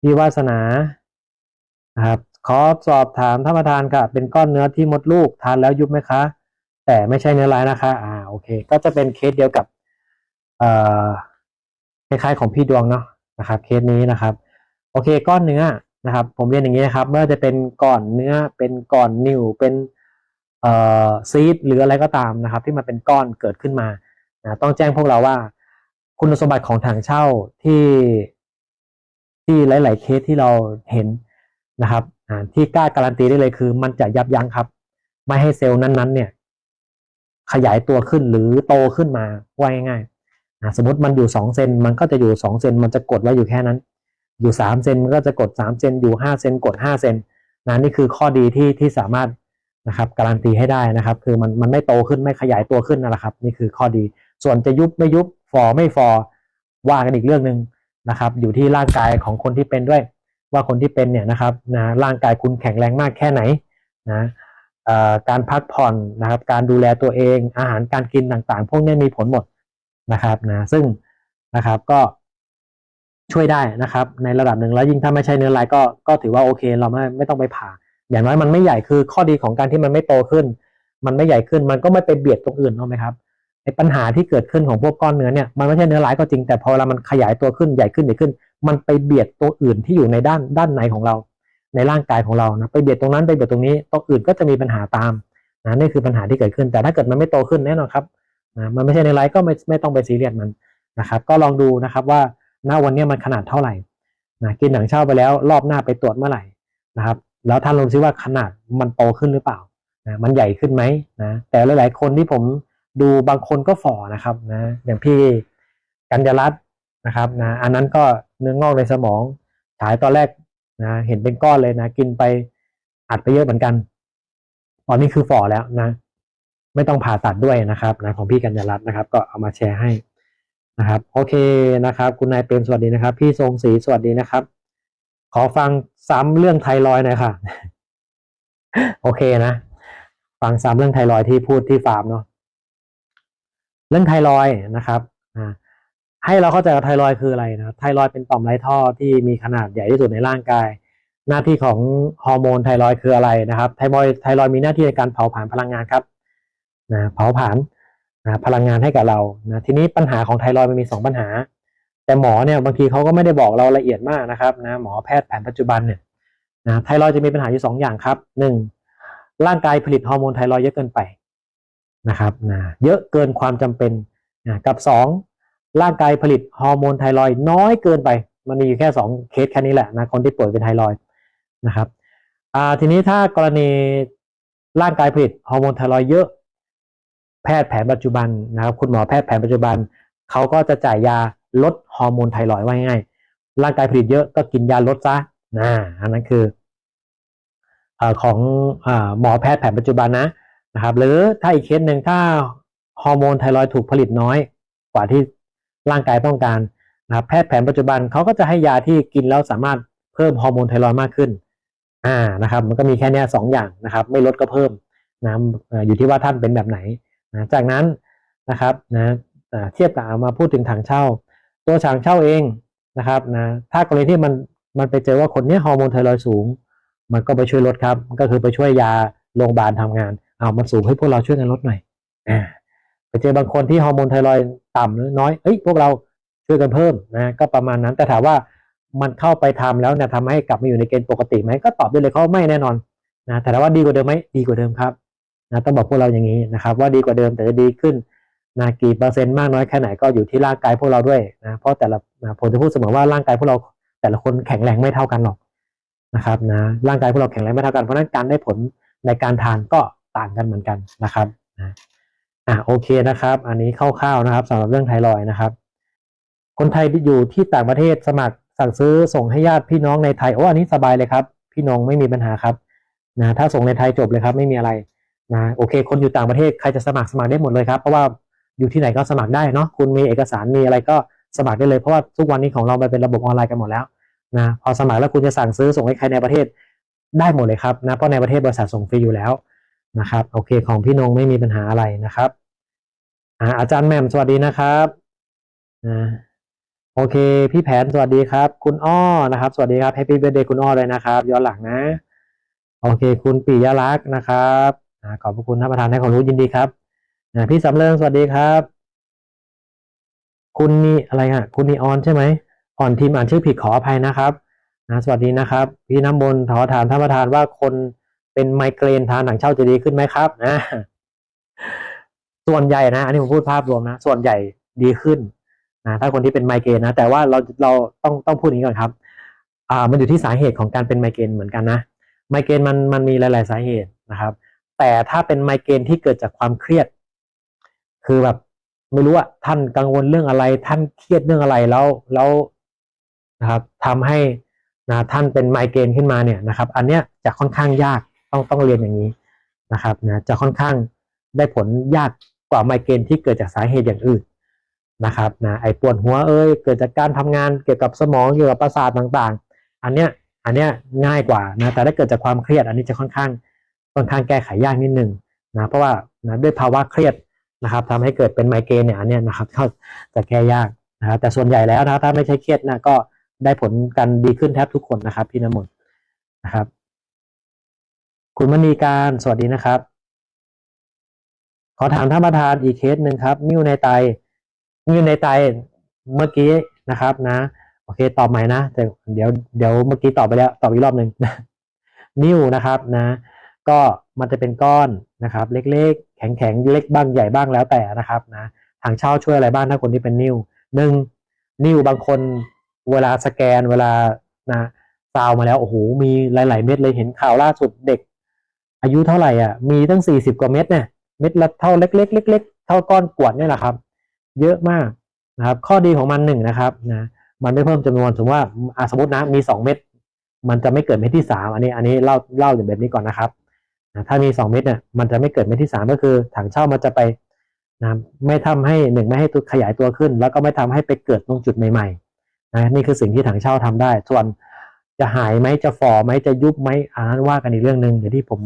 พี่วาสนาครับขอสอบถามท่านประธานค่ะ เป็นก้อนเนื้อที่มดลูกทานแล้วยุบไหมคะ แต่ไม่ใช่เนื้อร้ายนะคะ อ่าโอเค ก็จะเป็นเคสเดียวกับเอ่อคล้ายๆของพี่ดวงเนาะนะครับ เคสนี้นะครับ โอเค ก้อนเนื้อนะครับ ผมเรียนอย่างนี้นะครับไม่ว่าจะเป็นก้อนเนื้อเป็นก้อนนิ่วเป็นเอ่อซีดหรืออะไรก็ตามนะครับ ที่มันเป็นก้อนเกิดขึ้นมานะต้องแจ้งพวกเราว่า คุณสมบัติของถังเช่าที่ ที่หลาย ๆ เคสที่เราเห็นนะครับที่กล้าการันตีได้เลยคือ มันจะยับยั้งครับ ไม่ให้เซลล์นั้น ๆ เนี่ย ขยายตัวขึ้นหรือโตขึ้นมาว่าง่ายๆสมมติมันอยู่สองเซนมันก็จะอยู่สองเซนมันจะกดไว้อยู่แค่นั้น อยู่สามเซนมันก็จะกดสามเซนอยู่ห้าเซนกดห้าเซนนะนี่คือข้อดีที่ที่สามารถนะครับการันตีให้ได้นะครับ คือมันมันไม่โตขึ้นไม่ขยายตัวขึ้นนั่นแหละครับ นี่คือข้อดี ส่วนจะยุบไม่ยุบฟอไม่ฟอว่ากันอีกเรื่องหนึ่ง นะครับ อยู่ที่ร่างกายของคนที่เป็นด้วย ว่าคนที่เป็นเนี่ยนะครับนะร่างกายคุณแข็งแรงมากแค่ไหนนะการพักผ่อนนะครับ การดูแลตัวเอง อาหารการกินต่างๆ พวกนี้มีผลหมดนะครับนะซึ่งนะครับก็ช่วยได้นะครับ ในระดับหนึ่งแล้วยิ่งถ้าไม่ใช่เนื้อลายก็ก็ถือว่าโอเค เราไม่ไม่ต้องไปผ่า อย่างน้อยมันไม่ใหญ่คือข้อดีของการที่มันไม่โตขึ้น มันไม่ใหญ่ขึ้นมันก็ไม่ไปเบียดตรงอื่นถูกไหมครับ ปัญหาที่เกิดขึ้นของพวกก้อนเนื้อเนี่ยมันไม่ใช่เนื้อร้ายก็จริงแต่พอเวลามันขยายตัวขึ้นใหญ่ขึ้นใหญ่ขึ้น มันไปเบียดตัวอื่นที่อยู่ในด้านด้านในของเรา ในร่างกายของเรานะไปเบียดตรงนั้นไปเบียดตรงนี้ตัวอื่นก็จะมีปัญหาตามนะนี่คือปัญหาที่เกิดขึ้น แต่ถ้าเกิดมันไม่โตขึ้นแน่นอนครับนะมันไม่ใช่ในไลฟ์ก็ไม่ไม่ต้องไปซีเรียสมันนะครับก็ลองดูนะครับว่าณวันนี้มันขนาดเท่าไหร่นะกินหนังเช่าไปแล้วรอบหน้าไปตรวจเมื่อไหร่นะครับแล้วท่านลองซิว่าขนาดมันโตขึ้นหรือเปล่านะมันใหญ่ขึ้นไหมนะแต่หลาย ๆ คนที่ผม ดูบางคนก็ฝ่อนะครับนะอย่างพี่กัญญรัตน์นะครับนะอันนั้นก็เนื้องอกในสมองฉายตอนแรกนะเห็นเป็นก้อนเลยนะ กินไปอัดไปเยอะเหมือนกัน ตอนนี้คือฝ่อแล้วนะ ไม่ต้องผ่าตัดด้วยนะครับนะของพี่กัญญรัตน์นะครับ ก็เอามาแชร์ให้นะครับโอเคนะครับ คุณนายเปรมสวัสดีนะครับ พี่ทรงศรีสวัสดีนะครับ ขอฟังซ้ำเรื่องไทรอยหน่อยค่ะ โอเคนะ ฟังซ้ำเรื่องไทรอยที่พูดที่ฟาร์มเนาะ เรื่องไทรอยนะครับให้เราเข้าใจว่าไทรอยคืออะไรนะไทรอยเป็นต่อมไรท่อที่มีขนาดใหญ่ที่สุดในร่างกาย หน้าที่ของฮอร์โมนไทรอยคืออะไรนะครับไทรอยไทรอยมีหน้าที่ในการเผาผลาญพลังงานครับนะเผาผลาญนะพลังงานให้กับเรานะทีนี้ปัญหาของไทรอยมันมีสองปัญหา แต่หมอเนี่ยบางทีเขาก็ไม่ได้บอกเราละเอียดมากนะครับนะหมอแพทย์แผนปัจจุบันเนี่ยนะไทรอยจะมีปัญหาอยู่สองอย่างครับหนึ่งร่างกายผลิตฮอร์โมนไทรอยเยอะเกินไป นะครับนะเยอะเกินความจำเป็นนะกับสองร่างกายผลิตฮอร์โมนไทรอยน้อยเกินไป มันมีอยู่แค่สองเคสแค่นี้แหละนะคนที่ป่วยเป็นไทรอยนะครับทีนี้ถ้ากรณีร่างกายผลิตฮอร์โมนไทรอยเยอะ แพทย์แผนปัจจุบันนะครับคุณหมอแพทย์แผนปัจจุบันเขาก็จะจ่ายยาลดฮอร์โมนไทรอยไว้ง่ายร่างกายผลิตเยอะก็กินยาลดซะนะอันนั้นคืออของอหมอแพทย์แผนปัจจุบันนะ นะครับ หรือถ้าอีกเคสหนึ่งถ้าฮอร์โมนไทรอยด์ถูกผลิตน้อยกว่าที่ร่างกายต้องการนะครับแพทย์แผนปัจจุบันเขาก็จะให้ยาที่กินแล้วสามารถเพิ่มฮอร์โมนไทรอยด์มากขึ้นอ่านะครับ มันก็มีแค่นี้สองอย่างนะครับ ไม่ลดก็เพิ่มนะอยู่ที่ว่าท่านเป็นแบบไหนนะจากนั้นนะครับนะเทียบกับมาพูดถึงถังเช่า ตัวถังเช่าเองนะครับนะถ้ากรณีที่มันมันไปเจอว่าคนนี้ฮอร์โมนไทรอยด์สูง มันก็ไปช่วยลดครับ ก็คือไปช่วยยาโรงพยาบาลทำงาน เอามันสูงให้พวกเราช่วยกันลดหน่อยอ่าไปเจอบางคนที่ฮอร์โมนไทรอยด์ต่ำหรือน้อยเอ้ยพวกเราช่วยกันเพิ่มนะก็ประมาณนั้นแต่ถามว่ามันเข้าไปทำแล้วเนี่ยทำให้กลับมาอยู่ในเกณฑ์ปกติไหมก็ตอบได้เลยเขาไม่แน่นอนนะแต่ว่าดีกว่าเดิมไหมดีกว่าเดิมครับนะต้องบอกพวกเราอย่างนี้นะครับ ว่าดีกว่าเดิมแต่จะดีขึ้นนะกี่เปอร์เซ็นต์มากน้อยแค่ไหนก็อยู่ที่ร่างกายพวกเราด้วยนะเพราะแต่ละนะผมจะพูดเสมอว่าร่างกายพวกเราแต่ละคนแข็งแรงไม่เท่ากันหรอกนะครับนะร่างกายพวกเราแข็งแรงไม่เท่ากันเพราะนั้นการได้ผลในการทานก็ ต่างกันเหมือนกันนะครับอะโอเคนะครับ อันนี้คร่าวๆนะครับสำหรับเรื่องไทรอยนะครับคนไทยที่อยู่ที่ต่างประเทศสมัครสั่งซื้อส่งให้ญาติพี่น้องในไทยโอ้อันนี้สบายเลยครับ พี่น้องไม่มีปัญหาครับนะถ้าส่งในไทยจบเลยครับ ไม่มีอะไรนะโอเค คนอยู่ต่างประเทศใครจะสมัครสมัครได้หมดเลยครับเพราะว่าอยู่ที่ไหนก็สมัครได้เนาะคุณมีเอกสารมีอะไรก็สมัครได้เลยเพราะว่าทุกวันนี้ของเรามันเป็นระบบออนไลน์กันหมดแล้วนะพอสมัครแล้วคุณจะสั่งซื้อส่งให้ใครในประเทศได้หมดเลยครับนะเพราะในประเทศบริษัทส่งฟรีอยู่แล้ว นะครับโอเคของพี่นงไม่มีปัญหาอะไรนะครับอ่าอาจารย์แหม่มสวัสดีนะครับนะโอเค พี่แผนสวัสดีครับ คุณอ้อนะครับ สวัสดีครับแฮปปี้เบร์ a เดย์คุณอ้อเลยนะครับย้อนหลังนะ โอเค คุณปิยลักษณ์นะครับอ่าขอบพระคุณท่านประธานให้ความรู้ยินดีครับอ่าพี่สำเริงสวัสดีครับ คุณนี่อะไรฮะคุณนีออนใช่ไหมอ่อนทีมอ่านชื่อผิดขออภัยนะครับนะสวัสดีนะครับ พี่น้ำมนต์ขอถามท่านประธานว่าคน เป็นไมเกรนทานหนังเช่าจะดีขึ้นไหมครับนะส่วนใหญ่นะ อันนี้ผมพูดภาพรวมนะ ส่วนใหญ่ดีขึ้นนะถ้าคนที่เป็นไมเกรนนะ แต่ว่าเราเราต้องต้องพูดอย่างนี้ก่อนครับ อ่า มันอยู่ที่สาเหตุของการเป็นไมเกรนเหมือนกันนะไมเกรนมันมันมีหลาย ๆ สาเหตุนะครับ แต่ถ้าเป็นไมเกรนที่เกิดจากความเครียด คือแบบไม่รู้ว่าท่านกังวลเรื่องอะไร ท่านเครียดเรื่องอะไรแล้วแล้วนะครับทำให้นะท่านเป็นไมเกรนขึ้นมาเนี่ยนะครับ อันเนี้ยจะค่อนข้างยาก ต้องต้องเรียนอย่างนี้นะครับนะจะค่อนข้างได้ผลยากกว่าไมเกรนที่เกิดจากสาเหตุอย่างอื่นนะครับนะไอปวดหัวเอ้ยเกิดจากการทำงานเกี่ยวกับสมองเกี่ยวกับประสาทต่างๆ อันเนี้ยอันเนี้ยง่ายกว่านะแต่ถ้าเกิดจากความเครียดอันนี้จะค่อนข้างค่อนข้างแก้ไขยากนิดนึงนะเพราะว่านะด้วยภาวะเครียดนะครับทำให้เกิดเป็นไมเกรนเนี่ยอันเนี้ยนะครับก็จะแก้ยากนะครับแต่ส่วนใหญ่แล้วนะถ้าไม่ใช่เครียดนะก็ได้ผลกันดีขึ้นแทบทุกคนนะครับพี่น้ำมนต์นะครับ คุณมณีการ สวัสดีนะครับ ขอถามท่านประธานอีกเคสหนึ่งครับ นิ้วในไต นิ้วในไตเมื่อกี้นะครับนะ โอเค ตอบใหม่นะ แต่เดี๋ยวเดี๋ยวเมื่อกี้ตอบไปแล้ว ตอบอีกรอบหนึ่งนิ้วนะครับนะ ก็มันจะเป็นก้อนนะครับ เล็กๆ แข็งๆ เล็กบ้างใหญ่บ้างแล้วแต่นะครับนะ ทางเช่าช่วยอะไรบ้างถ้าคนที่เป็นนิ้วหนึ่งนิ้วบางคนเวลาสแกนเวลานะซาวมาแล้วโอ้โหมีหลาย ๆ เม็ดเลยเห็นข่าวล่าสุดเด็ก อายุเท่าไหร่อะมีตั้งสี่สิบกว่าเม็ดเนี่ยเม็ดละเท่าเล็กๆเล็กๆเท่าก้อนกวดเนี่ยแหละครับ เยอะมากนะครับ ข้อดีของมันหนึ่งนะครับนะมันไม่เพิ่มจำนวนสมมติว่าสมมตินะมีสองเม็ดมันจะไม่เกิดเม็ดที่สามอันนี้อันนี้เล่าเล่าอย่างแบบนี้ก่อนนะครับนะถ้ามีสองเม็ดเนี่ยมันจะไม่เกิดเม็ดที่สามก็คือถังเช่ามันจะไปนะไม่ทำให้หนึ่งไม่ให้ตัวขยายตัวขึ้น แล้วก็ไม่ทำให้ไปเกิดตรงจุดใหม่ๆนะนี่คือสิ่งที่ถังเช่าทำได้ ส่วนจะหายไหมจะฝ่อไหมจะยุบไหมอันนั้นว่ากันอีกเรื่องหนึ่งอย่างที่ผม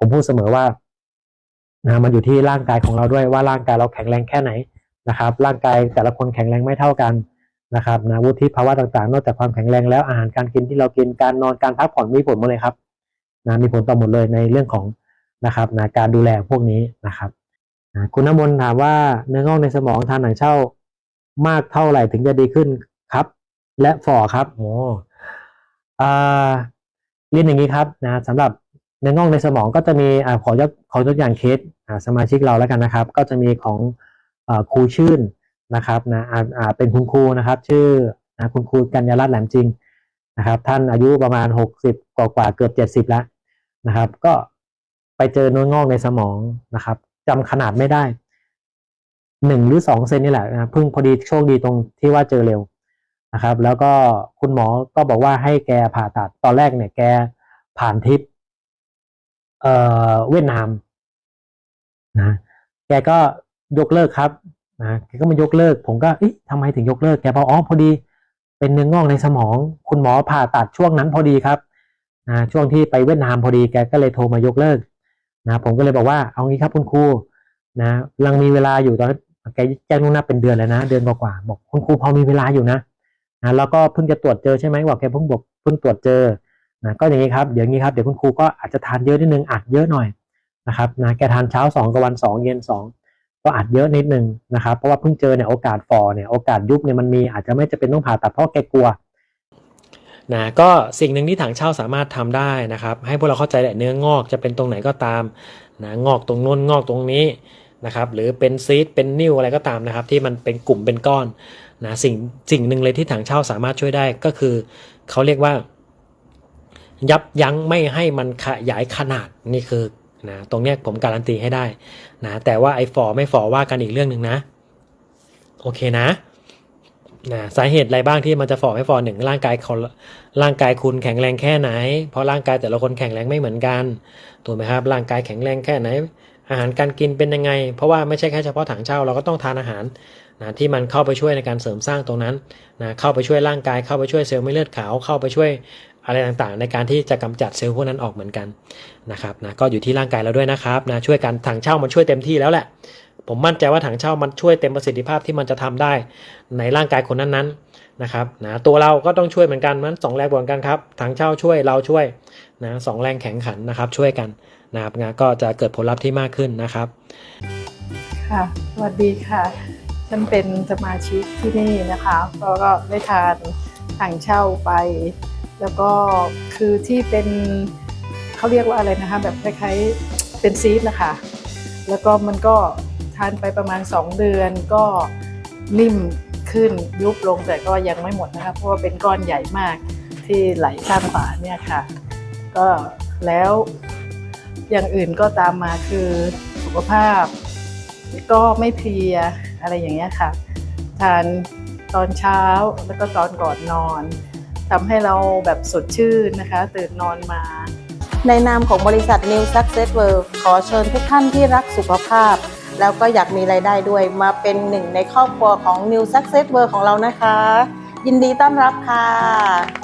ผมพูดเสมอว่านะมันอยู่ที่ร่างกายของเราด้วยว่าร่างกายเราแข็งแรงแค่ไหนนะครับ ร่างกายแต่ละคนแข็งแรงไม่เท่ากันนะครับนะวุฒิภาวะต่างๆ นอกจากความแข็งแรงแล้วอาหารการกินที่เรากินการนอนการพักผ่อนมีผลหมดเลยครับนะมีผลต่อหมดเลยในเรื่องของนะครับนะการดูแลพวกนี้นะครับนะคุณน้ำมนต์ถามว่าเนื้องอกในสมองทานหนังเช่ามากเท่าไหร่ถึงจะดีขึ้นครับ และฝ่อครับโอ้อ่าเรียนอย่างนี้ครับนะสำหรับ เนื้องอกในสมองก็จะมีอ่าขอยกขอยกตัวอย่างเคสอ่าสมาชิกเราแล้วกันนะครับ ก็จะมีของอ่าครูชื่นนะครับนะอ่าอ่าเป็นคุณครูนะครับ ชื่อนะคุณครูกัญญารัตน์แหลมจริงนะครับ ท่านอายุประมาณหกสิบกว่ากว่าเกือบเจ็ดสิบแล้วนะครับ ก็ไปเจอเนื้องอกในสมองนะครับจำขนาดไม่ได้หนึ่งหรือสองเซนนี่แหละนะเพิ่งพอดีโชคดีตรงที่ว่าเจอเร็วนะครับ แล้วก็คุณหมอก็บอกว่าให้แกผ่าตัดตอนแรกเนี่ยแกผ่านทิป เอ่อเวียดนามนะแกก็ยกเลิกครับนะแกก็มายกเลิก ผมก็เอ๊ะทำไมถึงยกเลิกแกบอกอ๋อพอดี เป็นเนื้องอกในสมอง คุณหมอผ่าตัดช่วงนั้นพอดีครับนะช่วงที่ไปเวียดนามพอดีแกก็เลยโทรมายกเลิกนะผมก็เลยบอกว่าเอางี้ครับคุณครูนะยังมีเวลาอยู่ตอนแกแจ้งล่วงหน้าเป็นเดือนแล้วนะ เดือนกว่าๆบอกคุณครูพอมีเวลาอยู่นะนะแล้วก็เพิ่งจะตรวจเจอใช่ไหมบอกแกเพิ่งบอกเพิ่งตรวจเจอ นะก็อย่างนี้ครับเดี๋ยวนี้ครับเดี๋ยวคุณครูก็อาจจะทานเยอะนิดนึงอัดเยอะหน่อยนะครับนะแกทานเช้าสองกับวันสองเย็นสองก็อัดเยอะนิดนึงนะครับเพราะว่าเพิ่งเจอเนี่ยโอกาสฟอเนี่ยโอกาสยุบเนี่ยมันมีอาจจะไม่จะเป็นต้องผ่าตัดเพราะแกกลัวนะก็สิ่งหนึ่งที่ถังเช่าสามารถทำได้นะครับ ให้พวกเราเข้าใจแหละเนื้องอกจะเป็นตรงไหนก็ตามนะงอกตรงน้นงอกตรงนี้นะครับหรือเป็นซีดเป็นนิ่วอะไรก็ตามนะครับ ที่มันเป็นกลุ่มเป็นก้อนนะสิ่งสิ่งหนึ่งเลยที่ถังเช่าสามารถช่วยได้ก็คือเขาเรียกว่า ยับยั้งไม่ให้มันขยายขนาดนี่คือนะตรงเนี้ยผมการันตีให้ได้นะแต่ว่าไอ้ฟอไม่ฟอว่ากันอีกเรื่องหนึ่งนะ โอเคนะนะสาเหตุอะไรบ้างที่มันจะฟอไม่ฟอหนึ่งร่างกายเขาร่างกายคุณแข็งแรงแค่ไหน เพราะร่างกายแต่ละคนแข็งแรงไม่เหมือนกันถูกไหมครับร่างกายแข็งแรงแค่ไหน อาหารการกินเป็นยังไง เพราะว่าไม่ใช่แค่เฉพาะถังเช่าเราก็ต้องทานอาหารนะที่มันเข้าไปช่วยในการเสริมสร้างตรงนั้นนะเข้าไปช่วยร่างกายเข้าไปช่วยเซลล์ไม่เลือดขาวเข้าไปช่วย อะไรต่างๆ ในการที่จะกำจัดเซลล์พวกนั้นออกเหมือนกันนะครับนะก็อยู่ที่ร่างกายเราด้วยนะครับนะช่วยกันถังเช่ามันช่วยเต็มที่แล้วแหละ ผมมั่นใจว่าถังเช่ามันช่วยเต็มประสิทธิภาพที่มันจะทำได้ในร่างกายคนนั้นๆนะครับนะตัวเราก็ต้องช่วยเหมือนกันมันสองแรงบวกกันครับถังเช่าช่วยเราช่วยนะสองแรงแข็งขันนะครับช่วยกันนะครับนะก็จะเกิดผลลัพธ์ที่มากขึ้นนะครับค่ะสวัสดีค่ะฉันเป็นสมาชิกที่นี่นะคะก็ได้ทานถังเช่าไป แล้วก็คือที่เป็นเขาเรียกว่าอะไรนะคะ แบบคล้ายๆเป็นซีดนะคะ แล้วก็มันก็ทานไปประมาณ 2 เดือนก็นิ่มขึ้นยุบลงแต่ก็ยังไม่หมดนะคะเพราะว่าเป็นก้อนใหญ่มากที่ไหลข้างฝาเนี่ยค่ะ ก็แล้วอย่างอื่นก็ตามมาคือสุขภาพ ก็ไม่เพลียอะไรอย่างเงี้ยค่ะ ทานตอนเช้าแล้วก็ตอนก่อนนอน ทำให้เราแบบสดชื่นนะคะ ตื่นนอนมา ในนามของบริษัท New Success World ขอเชิญทุกท่านที่รักสุขภาพ แล้วก็อยากมีรายได้ด้วยมาเป็นหนึ่งในครอบครัวของ New Success World ของเรานะคะ ยินดีต้อนรับค่ะ